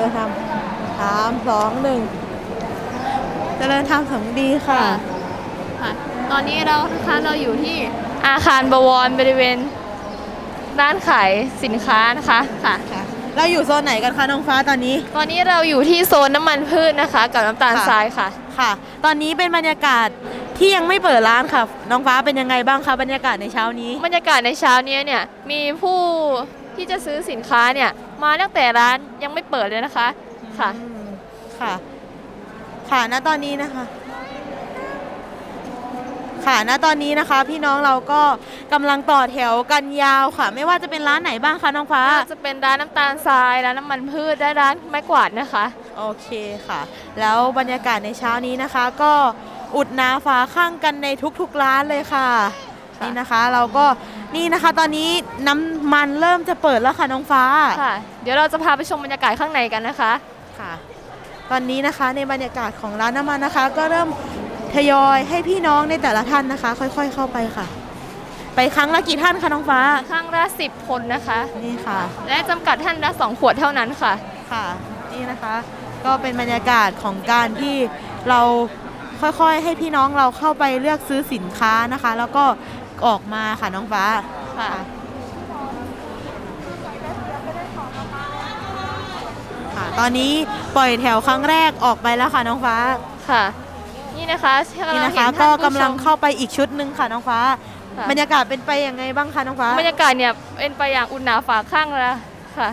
ริญธรรมสามสองหนึ่งเจริญธรรมสมดีค่ะ ค่ะตอนนี้เรานะคะเราอยู่ที่อาคารบวรบริเวณร้านขายสินค้านะคะค่ะค่ะ เราอยู่โซนไหนกันคะน้องฟ้าตอนนี้ ตอนนี้เราอยู่ที่โซนน้ำมันพืชนะคะ กับน้ำตาลค่ะ ทรายค่ะ ค่ะ ตอนนี้เป็นบรรยากาศที่ยังไม่เปิดร้านค่ะ น้องฟ้าเป็นยังไงบ้างคะบรรยากาศในเช้านี้ บรรยากาศในเช้านี้เนี่ยมีผู้ ที่จะซื้อสินค้าเนี่ยมาตั้งแต่ร้านยังไม่เปิดเลยนะคะค่ะ อืมค่ะ ค่ะณตอนนี้นะคะ ค่ะณตอนนี้นะคะ พี่น้องเราก็กำลังต่อแถวกันยาวค่ะ ไม่ว่าจะเป็นร้านไหนบ้างคะน้องฟ้า ก็จะเป็นร้านน้ำตาลทรายร้านน้ำมันพืชและร้านไม้กวาดนะคะ โอเคค่ะ แล้วบรรยากาศในเช้านี้นะคะ ก็อุดหนาฟ้าข้างกันในทุกๆร้านเลยค่ะค่ะ นี่นะคะเราก็นี่นะคะตอนนี้น้ำมันเริ่มจะเปิดแล้วค่ะน้องฟ้าค่ะ เดี๋ยวเราจะพาไปชมบรรยากาศข้างในกันนะคะค่ะ ตอนนี้นะคะในบรรยากาศของร้านน้ำมันนะคะ ก็เริ่มทยอยให้พี่น้องในแต่ละท่านนะคะ ค่อยๆเข้าไปค่ะ ไปครั้งละกี่ท่านคะน้องฟ้า ข้างละสิบคนนะคะนี่ค่ะ และจำกัดท่านละสองขวดเท่านั้นค่ะ ค่ะ นี่นะคะก็เป็นบรรยากาศของการที่เราค่อยๆ ให้พี่น้องเราเข้าไปเลือกซื้อสินค้านะคะ แล้วก็ ออกมาค่ะน้องฟ้าค่ะค่ะ ตอนนี้ปล่อยแถวครั้งแรกออกไปแล้วค่ะน้องฟ้าค่ะ นี่นะคะนี่นะคะเราเห็ก็ท่านผู้กำลังชมเข้าไปอีกชุดหนึ่งค่ะน้องฟ้าค่ะบรรยากาศเป็นไปยังไงบ้างคะน้องฟ้าบรรยากาศเนี่ยเป็นไปอย่างอุ่นหนาฝาข้างแล้วค่ะ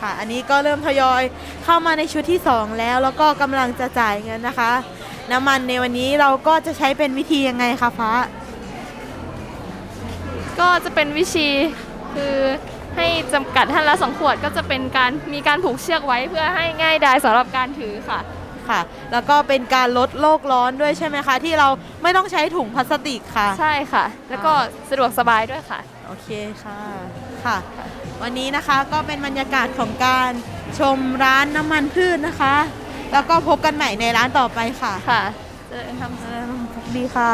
ค่ะอันนี้ก็เริ่มทยอยเข้ามาในชุดที่ 2 แล้ว แล้วก็กำลังจะจ่ายเงินนะคะ น้ำมันในวันนี้เราก็จะใช้เป็นวิธียังไงคะฟ้า ก็จะเป็นวิธีคือให้จำกัดท่านละสองขวดก็จะเป็นการมีการผูกเชือกไว้เพื่อให้ง่ายดายสำหรับการถือค่ะ ค่ะ แล้วก็เป็นการลดโลกร้อนด้วยใช่ไหมคะ ที่เราไม่ต้องใช้ถุงพลาสติกค่ะ ใช่ค่ะ แล้วก็สะดวกสบายด้วยค่ะ โอเคค่ะค่ะ วันนี้นะคะก็เป็นบรรยากาศของการชมร้านน้ำมันพืชนะคะ แล้วก็พบกันใหม่ในร้านต่อไปค่ะค่ะเจอกันทำดีค่ะ